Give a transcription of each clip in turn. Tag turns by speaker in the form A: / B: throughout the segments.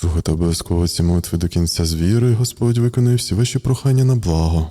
A: Слухайте обов'язково ці молитви до кінця з вірою, Господь виконує всі ваші прохання на благо.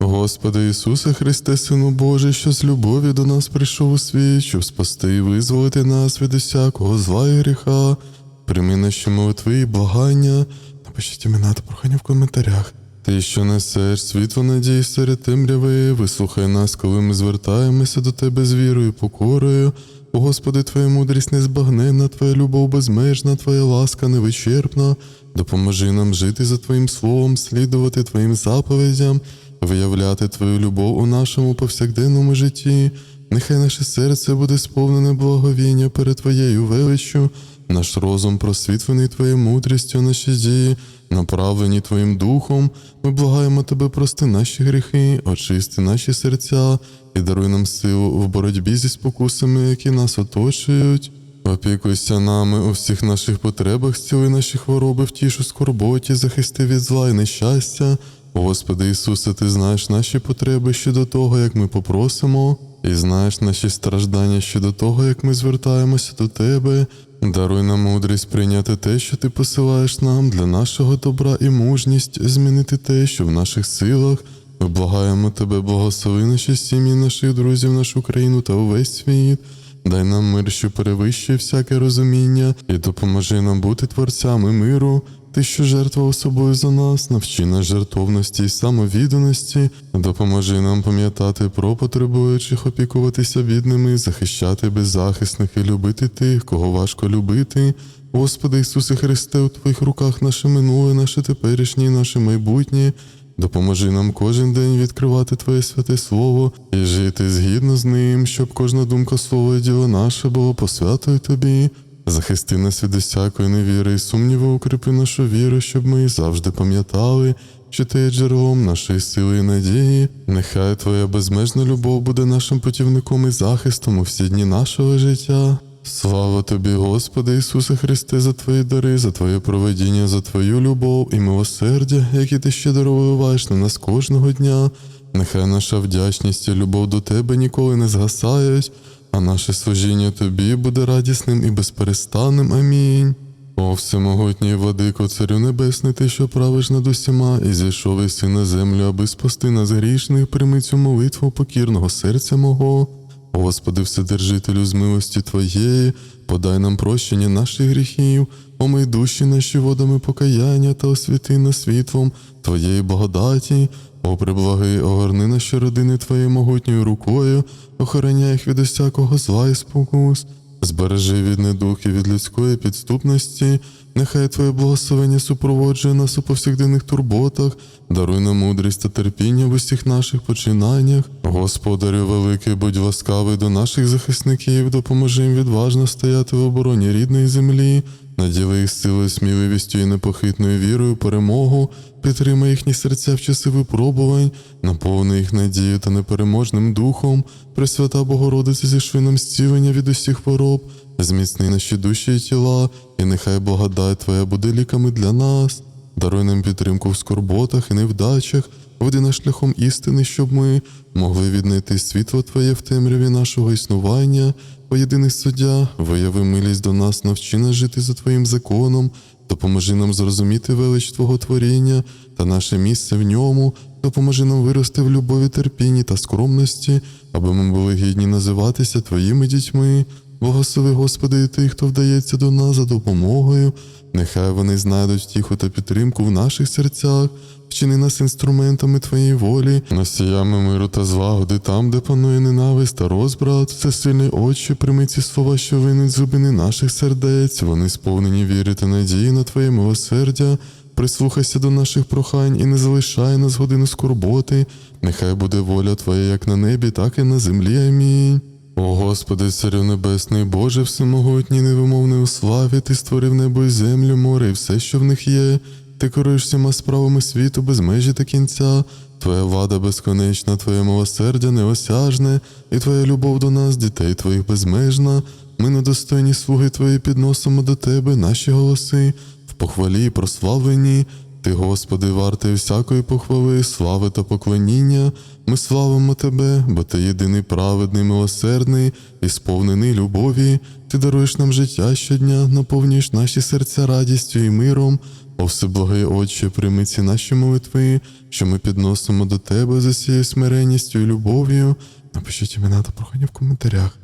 A: Господи Ісусе Христе, Сину Божий, що з любові до нас прийшов у світ, щоб спасти і визволити нас від усякого зла і гріха. Прийми наші молитви і благання. Напишіть імена та прохання в коментарях. Ти, що несеш світло надії серед темряви, вислухай нас, коли ми звертаємося до Тебе з вірою і покорою. Господи, Твоя мудрість незбагненна, Твоя любов безмежна, Твоя ласка невичерпна. Допоможи нам жити за Твоїм словом, слідувати Твоїм заповідям, виявляти Твою любов у нашому повсякденному житті. Нехай наше серце буде сповнене благовіння перед Твоєю величчю, наш розум просвітлений Твоєю мудрістю, наші дії, направлені Твоїм духом. Ми благаємо Тебе прости наші гріхи, очисти наші серця і даруй нам силу в боротьбі зі спокусами, які нас оточують. Опікуйся нами у всіх наших потребах, зціли наші хвороби, втіш у скорботі, захисти від зла і нещастя. Господи Ісусе, Ти знаєш наші потреби щодо того, як ми попросимо, і знаєш наші страждання щодо того, як ми звертаємося до Тебе. Даруй нам мудрість прийняти те, що ти посилаєш нам для нашого добра і мужність змінити те, що в наших силах. Ми благаємо тебе, благослови наші сім'ї, наших друзів, нашу країну та увесь світ. Дай нам мир, що перевищує всяке розуміння, і допоможи нам бути творцями миру. Ти, що жертвував собою за нас, навчи нас жертовності і самовідданості, допоможи нам пам'ятати про потребуючих, опікуватися бідними, захищати беззахисних і любити тих, кого важко любити. Господи Ісусе Христе, у Твоїх руках наше минуле, наше теперішнє наше майбутнє. Допоможи нам кожен день відкривати Твоє святе Слово і жити згідно з ним, щоб кожна думка слова і діло наше було посвятою Тобі. Захисти нас від усякої невіри і сумніву, укріпи нашу віру, щоб ми завжди пам'ятали, що ти є джерелом нашої сили і надії. Нехай Твоя безмежна любов буде нашим путівником і захистом у всі дні нашого життя. Слава тобі, Господи Ісусе Христе, за Твої дари, за Твоє проведіння, за Твою любов і милосердя, які ти щедро виливаєш на нас кожного дня. Нехай наша вдячність і любов до Тебе ніколи не згасають, а наше служіння Тобі буде радісним і безперестанним. Амінь. О, всемогутній владико, Царю Небесний, ти, що правиш над усіма, і зійшов єси на землю, аби спасти нас грішних, прийми цю молитву покірного серця мого. О, Господи, Вседержителю з милості Твоєї, подай нам прощення наших гріхів, омий душі наші водами покаяння та освіти нас світлом Твоєї благодаті, о приблаги, огорни наші родини Твоєю могутньою рукою, охороняй їх від усякого зла і спокус. Збережи від недух і від людської підступності, нехай Твоє благословення супроводжує нас у повсякденних турботах, даруй нам мудрість та терпіння в усіх наших починаннях. Господарю великий, будь ласкавий до наших захисників, допоможи їм відважно стояти в обороні рідної землі, наділи їх силою, сміливістю і непохитною вірою перемогу, підтримай їхні серця в часи випробувань, наповни їх надією та непереможним духом, Пресвята Богородиця зішви нам зцілення від усіх хвороб, зміцни наші душі і тіла, і нехай благодать Твоя буде ліками для нас. Даруй нам підтримку в скорботах і невдачах, веди нас шляхом істини, щоб ми могли віднайти світло Твоє в темряві нашого існування, о єдиний суддя, вияви милість до нас, навчи нас жити за Твоїм законом, допоможи нам зрозуміти велич Твого творіння та наше місце в ньому, допоможи нам вирости в любові, терпінні та скромності, аби ми були гідні називатися Твоїми дітьми. Благослови, Господи, і тих, хто вдається до нас за допомогою. Нехай вони знайдуть втіху та підтримку в наших серцях, вчини нас інструментами Твоєї волі, носіями миру та злагоди там, де панує ненависть та розбрат, всесильний очі, прийми ці слова, що винуть з глибини наших сердець, вони сповнені віри та надії на Твоє милосердя. Прислухайся до наших прохань і не залишай нас годину скорботи. Нехай буде воля Твоя як на небі, так і на землі. Амінь. О Господи, Царю Небесний, Боже всемогутній, невимовний у славі, Ти створив небо і землю, море і все, що в них є. Ти керуєш всіма справами світу без межі та кінця. Твоя вада безконечна, Твоє милосердя неосяжне, і Твоя любов до нас, дітей Твоїх безмежна. Ми недостойні слуги Твої підносимо до Тебе наші голоси, в похвалі і прославленні. Ти, Господи, вартий всякої похвали, слави та поклоніння. Ми славимо Тебе, бо Ти єдиний праведний, милосердний і сповнений любові. Ти даруєш нам життя щодня, наповнюєш наші серця радістю і миром. О всеблагий Отче, прийми ці наші молитви, що ми підносимо до Тебе з усією смиренністю і любов'ю. Напишіть імена та прохання в коментарях.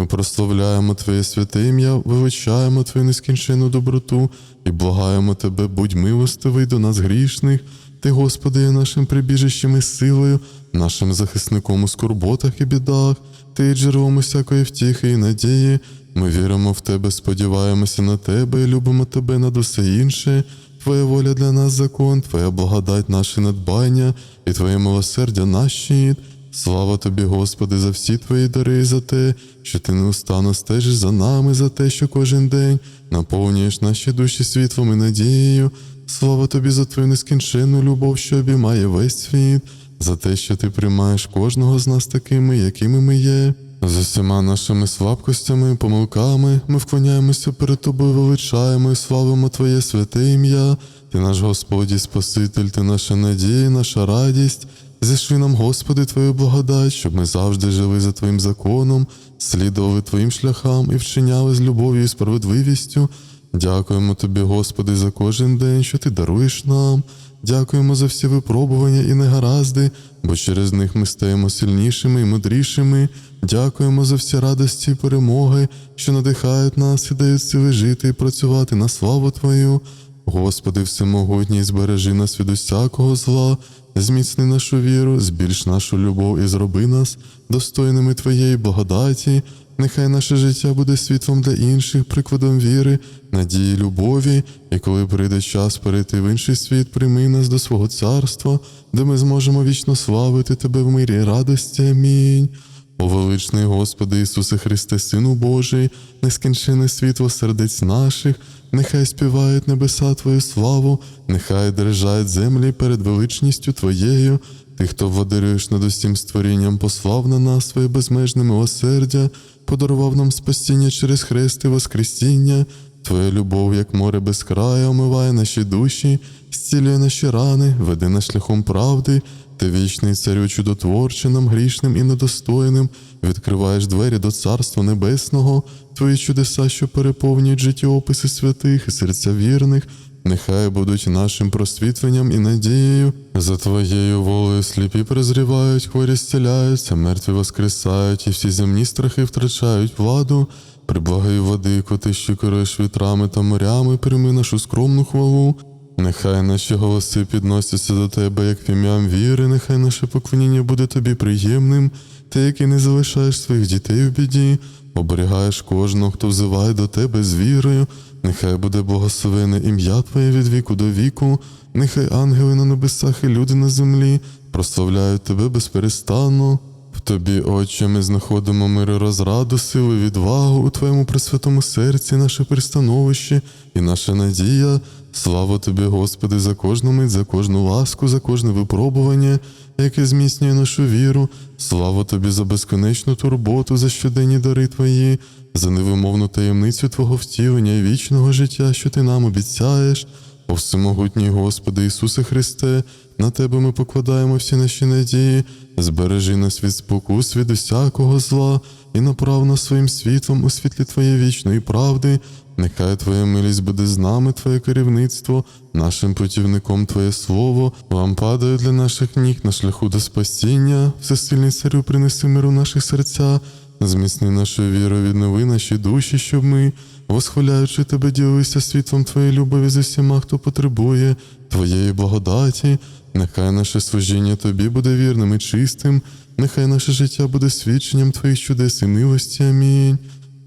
A: Ми прославляємо Твоє святе ім'я, вивчаємо Твою нескінченну доброту і благаємо Тебе, будь милостивий до нас грішних. Ти, Господи, є нашим прибіжищем і силою, нашим захисником у скорботах і бідах, Ти є джерелом усякої втіхи і надії. Ми віримо в Тебе, сподіваємося на Тебе і любимо Тебе над усе інше. Твоя воля для нас закон, Твоя благодать наше надбання і Твоє милосердя наш щит. Слава тобі, Господи, за всі твої дари і за те, що ти неустанно стежиш за нами, за те, що кожен день наповнюєш наші душі світлом і надією. Слава тобі за твою нескінченну любов, що обіймає весь світ, за те, що ти приймаєш кожного з нас такими, якими ми є. З усіма нашими слабкостями, помилками ми вклоняємося перед тобою, величаємо і славимо Твоє святе ім'я. Ти наш Господь і Спаситель, ти наша надія, наша радість. Зішли нам, Господи, Твою благодать, щоб ми завжди жили за Твоїм законом, слідували Твоїм шляхам і вчиняли з любов'ю і справедливістю. Дякуємо Тобі, Господи, за кожен день, що Ти даруєш нам. Дякуємо за всі випробування і негаразди, бо через них ми стаємо сильнішими і мудрішими. Дякуємо за всі радості і перемоги, що надихають нас і дають сили жити і працювати на славу Твою. Господи, всемогутній, збережи нас від усякого зла, зміцни нашу віру, збільш нашу любов і зроби нас достойними Твоєї благодаті. Нехай наше життя буде світлом для інших, прикладом віри, надії, любові, і коли прийде час перейти в інший світ, прийми нас до свого царства, де ми зможемо вічно славити Тебе в мирі і радості. Амінь. О величний Господи Ісусе Христе, Сину Божий, нескінчене світло сердець наших, нехай співають небеса Твою славу, нехай держать землі перед величністю Твоєю. Ти, хто владарюєш над усім створінням, послав на нас своє безмежне милосердя, подарував нам спасіння через хрест і Воскресіння. Твоя любов, як море без краю, омиває наші душі, зцілює наші рани, веде нас шляхом правди. Ти вічний царю чудотворче грішним і недостойним, відкриваєш двері до Царства Небесного, твої чудеса, що переповнюють життєописи святих і серця вірних, нехай будуть нашим просвітленням і надією. За твоєю волею сліпі прозрівають, хворі зціляються, мертві воскресають, і всі земні страхи втрачають владу. Приблагай води, коти, що керуєш вітрами та морями, прийми нашу скромну хвалу. Нехай наші голоси підносяться до тебе, як ім'ям віри, нехай наше поклоніння буде тобі приємним, ти, який не залишаєш своїх дітей в біді, оберігаєш кожного, хто взиває до тебе з вірою, нехай буде благословене ім'я Твоє від віку до віку, нехай ангели на небесах і люди на землі прославляють тебе безперестанно. В тобі, Отче, ми знаходимо мир і розраду, силу, відвагу. У Твоєму пресвятому серці, наше пристановище і наша надія. Слава тобі, Господи, за кожну мить, за кожну ласку, за кожне випробування, яке зміцнює нашу віру. Слава тобі за безконечну турботу, за щоденні дари Твої, за невимовну таємницю Твого втілення і вічного життя, що Ти нам обіцяєш. О всемогутній Господи Ісусе Христе, на Тебе ми покладаємо всі наші надії, збережи нас від спокус, від усякого зла і направ нас своїм світлом у світлі Твоєї вічної правди. Нехай Твоя милість буде з нами, Твоє керівництво, нашим путівником Твоє Слово, лампадою для наших ніг на шляху до спасіння, всесильний царю принеси миру наші серця, зміцни нашу віру, віднови наші душі, щоб ми, восхваляючи Тебе, ділилися світлом Твоєї любові з усіма, хто потребує Твоєї благодаті. Нехай наше служіння Тобі буде вірним і чистим, нехай наше життя буде свідченням Твоїх чудес і милості. Амінь.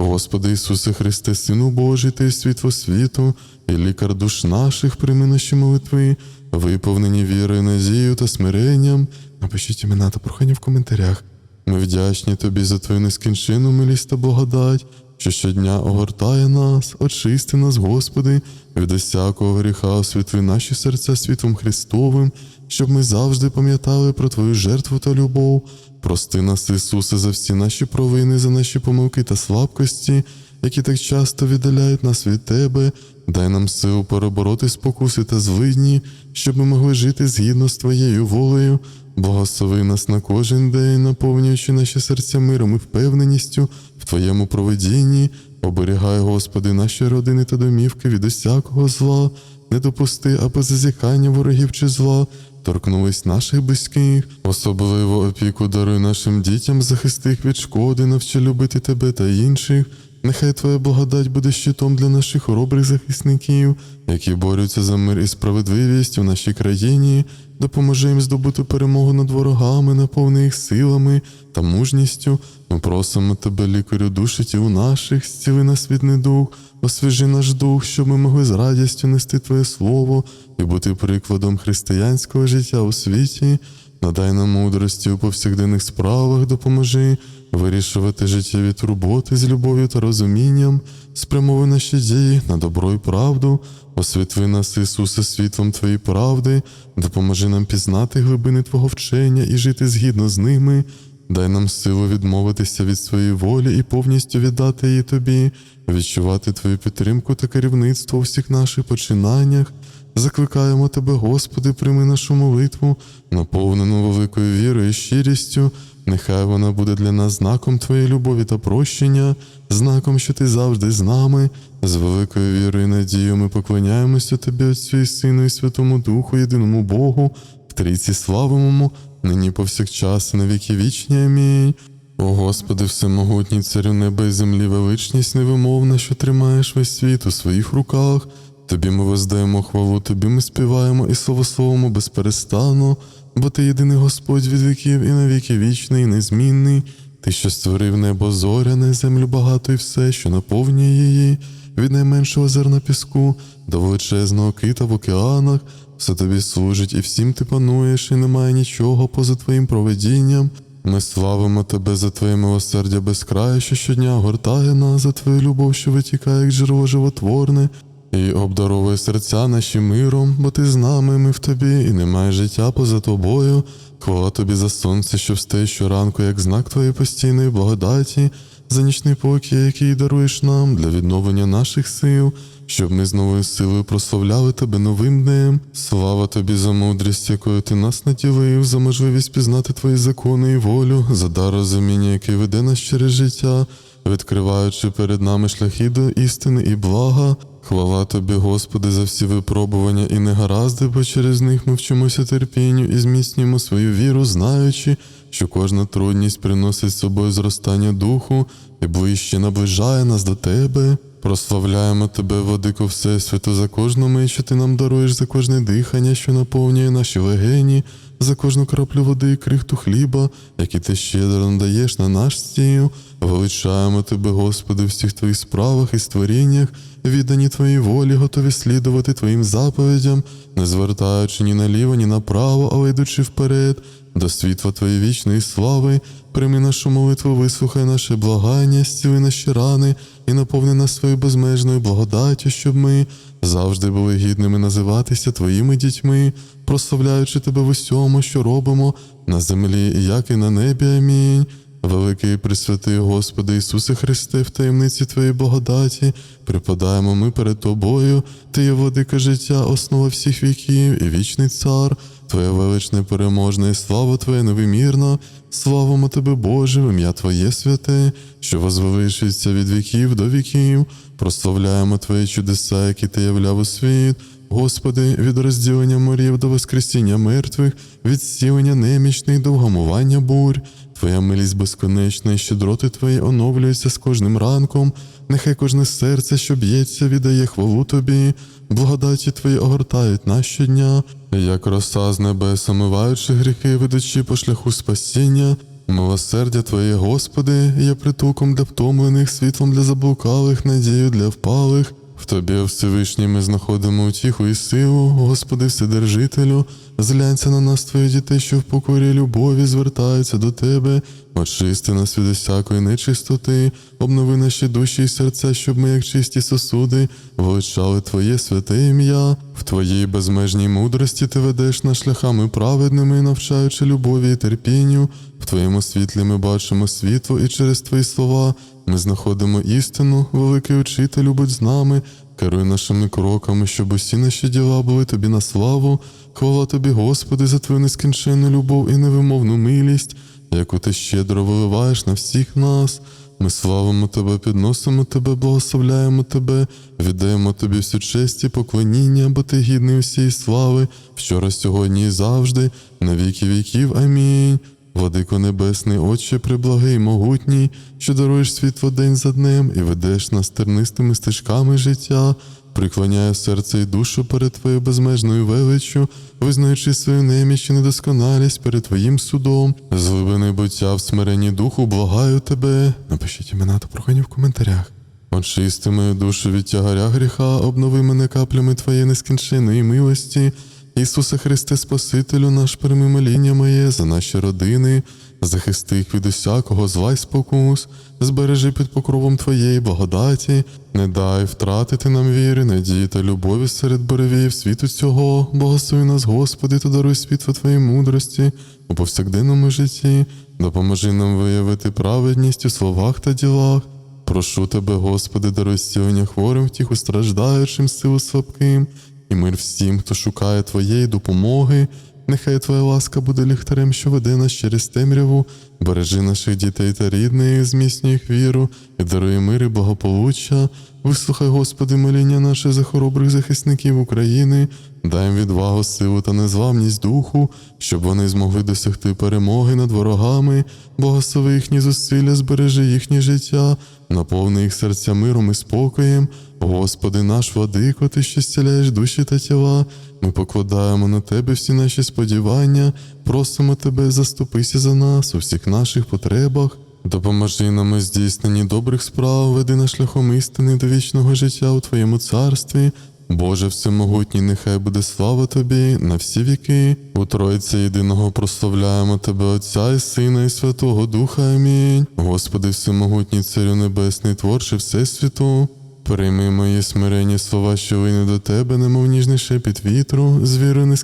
A: Господи Ісусе Христе, Сину Божий, Ти світло світу, і лікар душ наших, прийми наші молитви, виповнені вірою, надією та смиренням. Напишіть імена та прохання в коментарях. Ми вдячні Тобі за Твою нескінченну милість та благодать, що щодня огортає нас, очисти нас, Господи, від усякого гріха, освітли наші серця світлом Христовим, щоб ми завжди пам'ятали про Твою жертву та любов. Прости нас, Ісусе, за всі наші провини, за наші помилки та слабкості, які так часто віддаляють нас від тебе. Дай нам силу перебороти спокуси та злидні, щоб ми могли жити згідно з твоєю волею. Благослови нас на кожен день, наповнюючи наші серця миром і впевненістю в Твоєму проведінні. Оберігай, Господи, наші родини та домівки від усякого зла, не допусти, аби зазіхання ворогів чи зла торкнулись наших близьких, особливо опіку даруй нашим дітям, захисти їх від шкоди, навчи любити тебе та інших. Нехай Твоя благодать буде щитом для наших хоробрих захисників, які борються за мир і справедливість у нашій країні. Допоможи їм здобути перемогу над ворогами, наповни їх силами та мужністю. Ми просимо тебе, лікарю душі тіл наших, зціли нас від недуг, освіжи наш дух, щоб ми могли з радістю нести Твоє Слово і бути прикладом християнського життя у світі. Надай нам мудрості у повсякденних справах, допоможи вирішувати життєві турботи з любов'ю та розумінням, спрямовуй наші дії на добро і правду, освітли нас, Ісусе, світлом Твоєї правди, допоможи нам пізнати глибини Твого вчення і жити згідно з ними. Дай нам силу відмовитися від своєї волі і повністю віддати її тобі, відчувати Твою підтримку та керівництво у всіх наших починаннях. Закликаємо Тебе, Господи, прийми нашу молитву, наповнену великою вірою і щирістю. Нехай вона буде для нас знаком Твоєї любові та прощення, знаком, що Ти завжди з нами. З великою вірою і надією ми поклоняємося Тобі, Отцю і Сину, і Святому Духу, єдиному Богу, в трійці славимому, нині повсякчас, і на віки вічні. Амінь. О Господи, всемогутній царю неба і землі, величність невимовна, що тримаєш весь світ у своїх руках. Тобі ми воздаємо хвалу, тобі ми співаємо і словословимо безперестанно, бо ти єдиний Господь від віків і навіки вічний, і незмінний. Ти, що створив небо зоряне, землю багато і все, що наповнює її, від найменшого зерна піску до величезного кита в океанах, все тобі служить, і всім ти пануєш, і немає нічого поза твоїм проведінням. Ми славимо тебе за твоє милосердя безкрає, що щодня гортає нас за твою любов, що витікає, як джерело животворне, і обдаровує серця наші миром, бо ти з нами, ми в тобі, і немає життя поза тобою. Хвала тобі за сонце, що встає щоранку, як знак твоєї постійної благодаті, за нічний покій, який даруєш нам для відновлення наших сил, щоб ми з новою силою прославляли тебе новим днем. Слава тобі за мудрість, якою ти нас наділив, за можливість пізнати твої закони і волю, за дар розуміння, який веде нас через життя, відкриваючи перед нами шляхи до істини і блага. Хвала тобі, Господи, за всі випробування і негаразди, бо через них ми вчимося терпінню і зміцнюємо свою віру, знаючи, що кожна трудність приносить з собою зростання духу і ближче наближає нас до тебе. Прославляємо тебе, Владико Всесвіту, за кожну мить, що ти нам даруєш, за кожне дихання, що наповнює наші легені, за кожну краплю води і крихту хліба, які ти щедро надаєш на наш стіл. Величаємо тебе, Господи, в всіх твоїх справах і створіннях, віддані твоїй волі, готові слідувати твоїм заповідям, не звертаючи ні наліво, ні направо, але йдучи вперед. До світла Твоєї вічної слави, прийми нашу молитву, вислухай наше благання, зціли наші рани і наповни нас своєю безмежною благодаттю, щоб ми завжди були гідними називатися Твоїми дітьми, прославляючи Тебе в усьому, що робимо на землі, як і на небі. Амінь. Великий пресвятий Господи Ісусе Христе, в таємниці Твоєї благодаті, припадаємо ми перед Тобою, Ти є владика життя, основа всіх віків і вічний цар, Твоє величне переможне, і слава Твоя невимірна, славимо Тебе, Боже, в ім'я Твоє святе, що возвеличується від віків до віків, прославляємо Твої чудеса, які Ти являв у світ. Господи, від розділення морів до воскресіння мертвих, від зцілення немічних до вгамування бурь. Твоя милість безконечна і щедроти Твої оновлюються з кожним ранком. Нехай кожне серце, що б'ється, віддає хвалу Тобі, благодаті Твої огортають нас щодня, як роса з небес, омиваючи гріхи, ведучи по шляху спасіння. Милосердя Твоє, Господи, є притулком для втомлених, світлом для заблукалих, надією для впалих. В Тобі, Всевишній, ми знаходимо утіху і силу, Господи, Вседержителю, Зглянься на нас, твої дітей, що в покорі любові звертаються до тебе. Очисти нас від усякої нечистоти, обнови наші душі і серця, щоб ми, як чисті сосуди, величали Твоє святе ім'я. В Твоїй безмежній мудрості ти ведеш нас шляхами праведними, навчаючи любові і терпінню. В Твоєму світлі ми бачимо світло, і через Твої слова ми знаходимо істину, великий учитель, будь з нами, керуй нашими кроками, щоб усі наші діла були тобі на славу. Хвала тобі, Господи, за твою нескінченну любов і невимовну милість, яку ти щедро виливаєш на всіх нас. Ми славимо Тебе, підносимо Тебе, благословляємо Тебе, віддаємо Тобі всю честь і поклоніння, бо Ти гідний усієї слави, вчора, сьогодні і завжди, на віки віків. Амінь. Владико Небесний, Отче приблагий, могутній, що даруєш світло день за днем і ведеш нас тернистими стежками життя, приклоняє серце і душу перед Твоєю безмежною величчю, визнаючи свою неміч і недосконалість перед Твоїм судом, з глибини буття в смиренні духу, благаю Тебе. Напишіть імена та прохання в коментарях. Очисти мою душу від тягаря гріха, обнови мене каплями Твоєї нескінченної милості. Ісусе Христе, Спасителю наш, прийми моління моє за наші родини, захисти їх від усякого зла й спокус, збережи під покровом Твоєї благодаті, не дай втратити нам віри, надії та любові серед буревіїв світу цього, благослови нас, Господи, та даруй світло Твоєї мудрості у повсякденному житті, допоможи нам виявити праведність у словах та ділах. Прошу тебе, Господи, даруй зцілення хворим, втіху страждаючим, силу слабким, і мир всім, хто шукає Твоєї допомоги. Нехай Твоя ласка буде ліхтарем, що веде нас через темряву, бережи наших дітей та рідних, зміцнюй їх віру і даруй мир і благополуччя. Вислухай, Господи, моління наше за хоробрих захисників України, дай їм відвагу, силу та незламність духу, щоб вони змогли досягти перемоги над ворогами, благослови їхні зусилля, збережи їхнє життя, наповни їх серця миром і спокоєм. Господи наш владико, Ти що зціляєш душі та тіла, ми покладаємо на Тебе всі наші сподівання, просимо Тебе, заступися за нас у всіх наших потребах. Допоможи нам у здійсненні добрих справ, веди на шляхом істини до вічного життя у Твоєму царстві. Боже всемогутній, нехай буде слава Тобі на всі віки. У Тройці єдиного прославляємо Тебе, Отця і Сина, і Святого Духа. Амінь. Господи, всемогутній Царю Небесний, творче Всесвіту. Прийми мої смиренні слова, що вийне до тебе, немов ніжний шепіт вітру, з вірою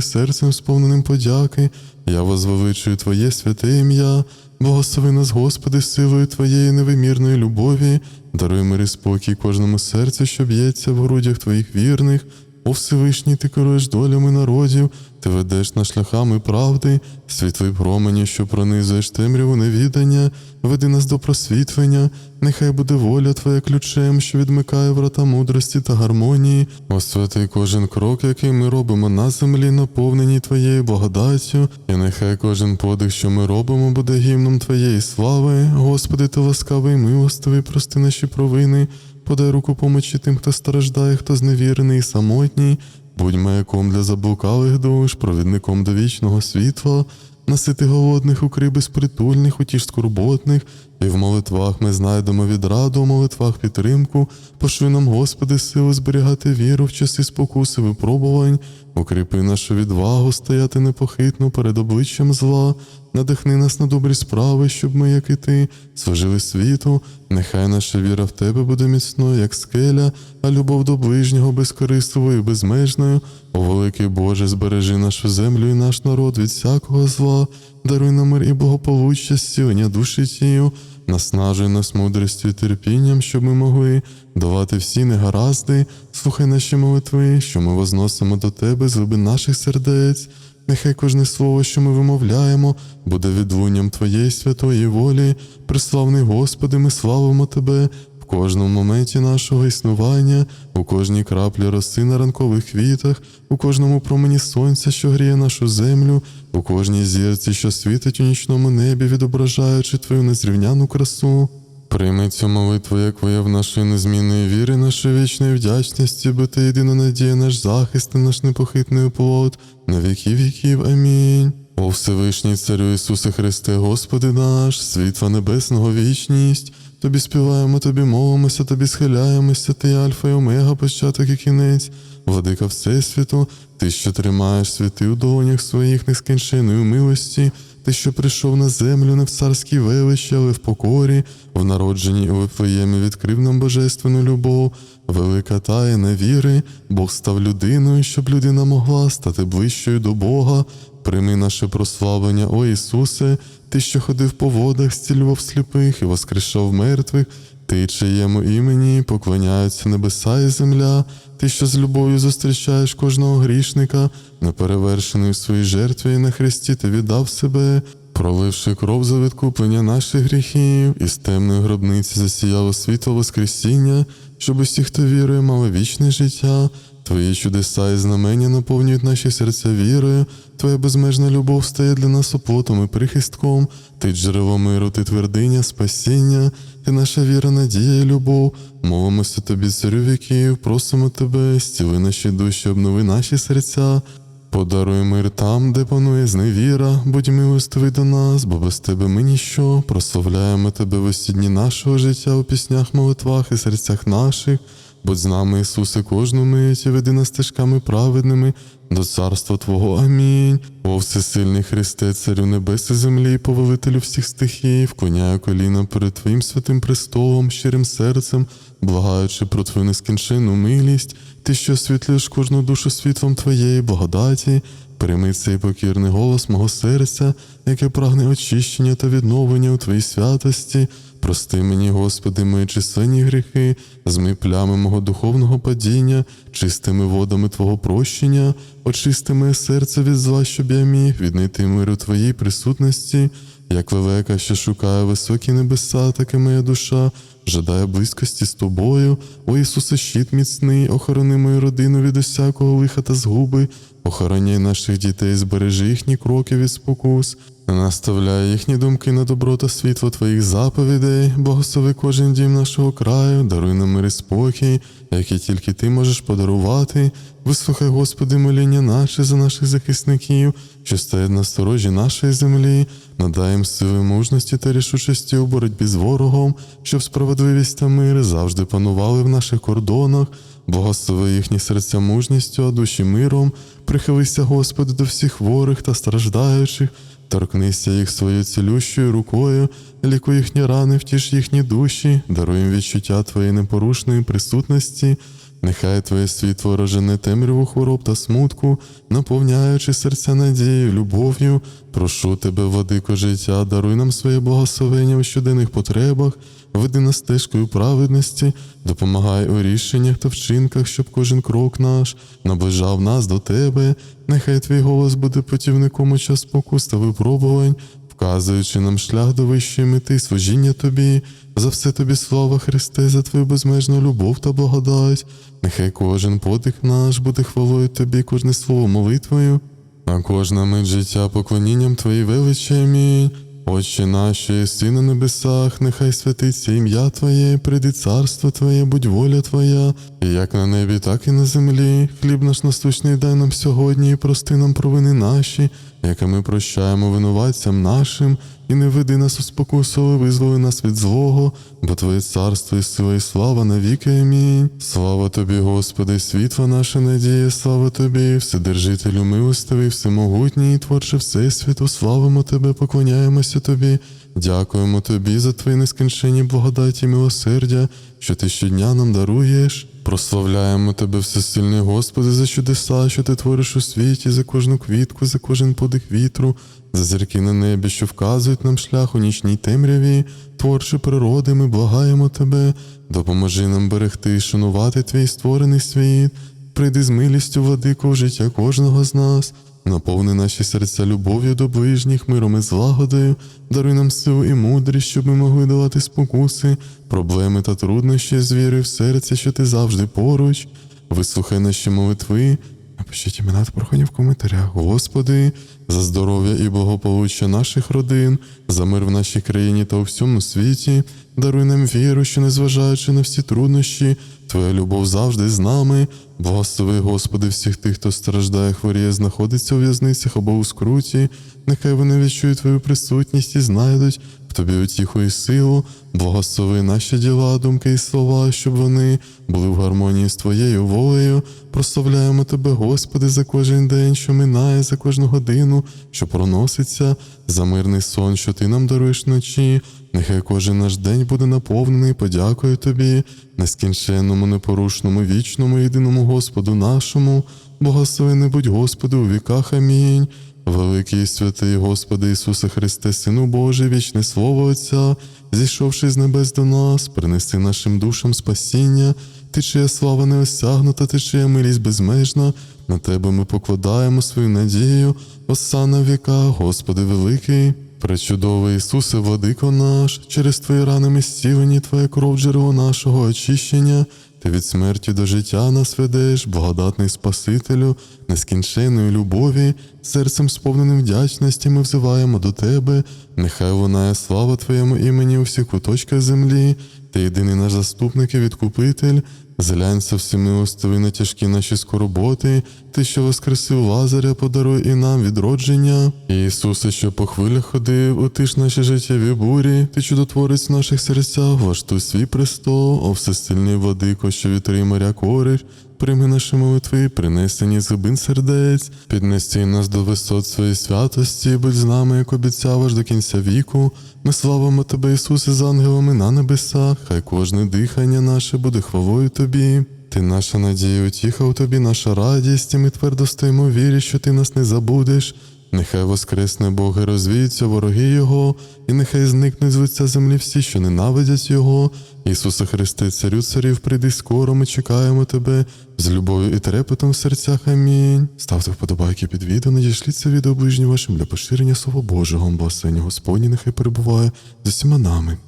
A: серцем, сповненим подяки. Я возвеличую Твоє святе ім'я, благослови нас, Господи, силою Твоєї невимірної любові, даруй мир і спокій кожному серцю, що б'ється в грудях Твоїх вірних. О Всевишній, ти керуєш долями народів, ти ведеш на шляхами правди, світлий промені, що пронизуєш темряву невідання, веди нас до просвітлення, нехай буде воля Твоя ключем, що відмикає врата мудрості та гармонії. Освяти кожен крок, який ми робимо на землі, наповненій Твоєю благодаттю, і нехай кожен подих, що ми робимо, буде гімном Твоєї слави. Господи, ти ласкавий, милостивий, прости наші провини. Подай руку помочі тим, хто страждає, хто зневірений і самотній, будь маяком для заблукалих душ, провідником до вічного світла, насити голодних, укрий безпритульних, утіш скорботних, і в молитвах ми знайдемо відраду, у молитвах підтримку, пошуй нам, Господи, силу зберігати віру в часи спокуси випробувань, укріпи нашу відвагу, стояти непохитно перед обличчям зла, надихни нас на добрі справи, щоб ми, як і ти, служили світу. Нехай наша віра в тебе буде міцною, як скеля, а любов до ближнього безкорисливою і безмежною. О великий Боже, збережи нашу землю і наш народ від всякого зла, даруй нам мир і благополуччя, зцілення душі тію, наснажуй нас мудрістю і терпінням, щоб ми могли давати всі негаразди, слухай наші молитви, що ми возносимо до тебе з глибин наших сердець. Нехай кожне слово, що ми вимовляємо, буде відлунням Твоєї святої волі. Преславний Господи, ми славимо Тебе в кожному моменті нашого існування, у кожній краплі роси на ранкових квітах, у кожному промені сонця, що гріє нашу землю, у кожній зірці, що світить у нічному небі, відображаючи Твою незрівняну красу. Прийми цю молитву, як вияв нашої незмінної віри, нашої вічної вдячності, бо ти єдина надія, наш захист наш непохитний оплот, на віки віків. Амінь. О Всевишній Царю Ісусе Христе, Господи наш, світла небесного вічність, Тобі співаємо, тобі мовимося, тобі схиляємося, ти Альфа і Омега, початок і кінець, владика Всесвіту, ти, що тримаєш світи у долонях своїх нескінченої милості, ти, що прийшов на землю не в царській величі, але в покорі, в народженні у Вифлеємі відкрив нам божественну любов, велика таїна віри, Бог став людиною, щоб людина могла стати ближчою до Бога. Прийми наше прославлення, о Ісусе, Ти, що ходив по водах, зцілював сліпих і воскрешав мертвих, Ти, чиєму імені поклоняються небеса і земля, Ти, що з любов'ю зустрічаєш кожного грішника, неперевершений у своїй жертві і на хресті ти віддав себе, проливши кров за відкуплення наших гріхів, і з темної гробниці засіяло світло Воскресіння, щоб усі, хто вірує, мали вічне життя. Твої чудеса і знамення наповнюють наші серця вірою, Твоя безмежна любов стає для нас оплотом і прихистком, ти джерело миру, ти твердиня, спасіння, ти наша віра, надія і любов. Молимося тобі, царю віків, просимо тебе, стіли наші душі, обнови наші серця. Подаруй мир там, де панує зневіра, будь милостивий до нас, бо без тебе ми ніщо. Прославляємо тебе в усі дні нашого життя у піснях, молитвах і серцях наших. Будь з нами, Ісусе, кожну мить і веди нас стежками праведними до царства Твого. Амінь. О всесильний Христе, Царю небес і землі, повелителю всіх стихій, вклоняю коліна перед Твоїм святим престолом, щирим серцем, благаючи про Твою нескінченну милість, Ти, що освітлюєш кожну душу світлом Твоєї благодаті, прийми цей покірний голос мого серця, яке прагне очищення та відновлення у Твоїй святості. Прости мені, Господи, мої численні гріхи, змий плями мого духовного падіння, чистими водами Твого прощення, очисти моє серце від зла, щоб я міг віднайти мир у Твоїй присутності, як лелека, що шукає високі небеса, так і моя душа, жадає близькості з тобою. О Ісусе, щит міцний, охорони мою родину від усякого лиха та згуби, охороняй наших дітей, збережи їхні кроки від спокус. Наставляй їхні думки на добро та світло Твоїх заповідей, благослови кожен дім нашого краю, даруй нам мир і спокій, який тільки Ти можеш подарувати. Вислухай, Господи, моління наше за наших захисників, що стоять на сторожі нашої землі, надай їм сили мужності та рішучості у боротьбі з ворогом, щоб справедливість та мир завжди панували в наших кордонах. Благослови їхні серця мужністю, а душі миром. Прихилися, Господи, до всіх хворих та страждаючих. Торкнися їх своєю цілющою рукою, лікуй їхні рани, втіш їхні душі, даруй їм відчуття Твоєї непорушної присутності. Нехай Твоє світло рожене темряву хвороб та смутку, наповняючи серця надією, любов'ю. Прошу тебе, владико життя, даруй нам своє благословення у щоденних потребах, веди нас стежкою праведності, допомагай у рішеннях та вчинках, щоб кожен крок наш наближав нас до тебе. Нехай твій голос буде путівником у час спокус та випробувань, вказуючи нам шлях до вищої мети, служіння тобі. За все тобі слава Христе, за твою безмежну любов та благодать. Нехай кожен подих наш буде хвалою тобі, кожне слово молитвою, а кожна мить життя поклонінням Твоїй величі. Амінь. Отче наш, що на небесах, нехай святиться ім'я Твоє, прийди царство Твоє, будь воля Твоя, і як на небі, так і на землі. Хліб наш насущний дай нам сьогодні, і прости нам провини наші, яке ми прощаємо винуватцям нашим, і не веди нас у спокусу, визволи нас від злого, бо Твоє царство і сила, і слава навіки. Амінь. Слава Тобі, Господи, світла наша надія, слава Тобі, Вседержителю милостивий, всемогутній, і творче Всесвіту, славимо Тебе, поклоняємося Тобі. Дякуємо Тобі за Твої нескінченні благодаті і милосердя, що Ти щодня нам даруєш. Прославляємо Тебе, всесильний Господи, за чудеса, що Ти твориш у світі, за кожну квітку, за кожен подих вітру, за зірки на небі, що вказують нам шлях у нічній темряві, творче природи, ми благаємо Тебе, допоможи нам берегти і шанувати Твій створений світ. Прийди з милістю, владико, в життя кожного з нас. Наповни наші серця любов'ю до ближніх, миром і злагодою, даруй нам силу і мудрість, щоб ми могли долати спокуси, проблеми та труднощі з вірою в серці, що ти завжди поруч. Вислухай наші молитви, напишіть імена та прохання в коментарях. Господи, за здоров'я і благополуччя наших родин, за мир в нашій країні та у всьому світі. Даруй нам віру, що незважаючи на всі труднощі, Твоя любов завжди з нами. Благослови, Господи, всіх тих, хто страждає, хворіє, знаходиться у в'язницях або у скруті. Нехай вони відчують Твою присутність і знайдуть Тобі утіху і силу. Благослови наші діла, думки і слова, щоб вони були в гармонії з Твоєю волею. Прославляємо Тебе, Господи, за кожен день, що минає, за кожну годину, що проноситься, за мирний сон, що Ти нам даруєш вночі. Нехай кожен наш день буде наповнений подякою Тобі, нескінченному, непорушному, вічному, єдиному Господу нашому, благословений будь Господи у віках. Амінь. Великий святий Господи Ісусе Христе, Сину Божий, вічне Слово Отця, зійшовши з небес до нас, принеси нашим душам спасіння, ти чия слава неосягнута, ти чия милість безмежна, на Тебе ми покладаємо свою надію, осана віка, Господи великий. Пречудовий Ісусе, владико наш, через Твої рани ми зцілені, Твоя кров джерело нашого очищення, Ти від смерті до життя нас ведеш, благодатний Спасителю, нескінченної любові, серцем сповненим вдячності ми взиваємо до Тебе, нехай лунає слава Твоєму імені у всіх куточках землі, Ти єдиний наш заступник і відкупитель, Зглянься всемилостивий на тяжкі наші скорботи, ти, що воскресив Лазаря, подаруй і нам відродження. Ісусе, що по хвилях ходив, утиш наші життєві бурі, ти чудотворець в наших серцях, влаштуй свій престол, о всесильний владико, що вітри моря кориш, прийми наші молитви, принесені з глибин сердець, піднести нас до висот своєї святості, будь з нами, як обіцяв аж до кінця віку. Ми славимо Тебе, Ісусе, з ангелами на небесах, хай кожне дихання наше буде хвалою Тобі. Ти наша надія, утіха у тобі, наша радість, і ми твердо стоїмо в вірі, що ти нас не забудеш. Нехай воскресне Бог і розвіються вороги Його, і нехай зникнуть з лиця землі всі, що ненавидять Його. Ісусе Христе, царю царів, прийди скоро, ми чекаємо Тебе з любов'ю і трепетом в серцях. Амінь. Ставте вподобайки під відео, надішліть це відео ближнім вашим для поширення Слова Божого. Благословення Господні нехай перебуває з усіма нами